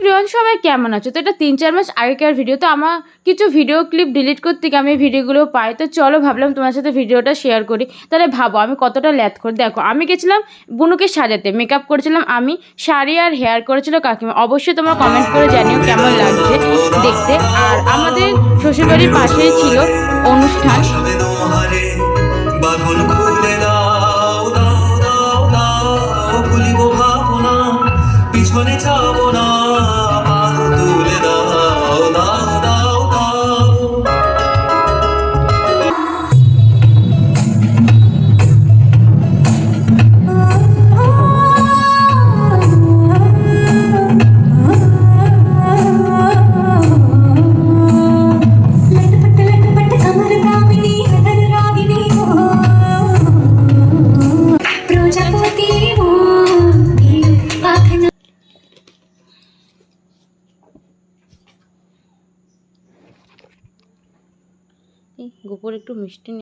প্রিয়ন সবাই কেমন আছো? তো এটা তিন চার মাস আগেকার ভিডিও তো আমার কিছু ভিডিও ক্লিপ ডিলিট করতে গিয়ে আমি ভিডিওগুলো পাই। তো চলো ভাবলাম তোমার সাথে ভিডিওটা শেয়ার করি। তাহলে ভাবো আমি কতটা ল্যাথ করে? দেখো আমি গেছিলাম বুনুকে সাজাতে মেকআপ করেছিলাম আমি শাড়ি আর হেয়ার করেছিল কাকিমা। অবশ্যই তোমরা কমেন্ট করে জানিও কেমন লাগছে দেখতে। আর আমাদের শ্বশুরবাড়ির পাশেই ছিল অনুষ্ঠান। পিছনে যাব না, গোপর একটু মিষ্টি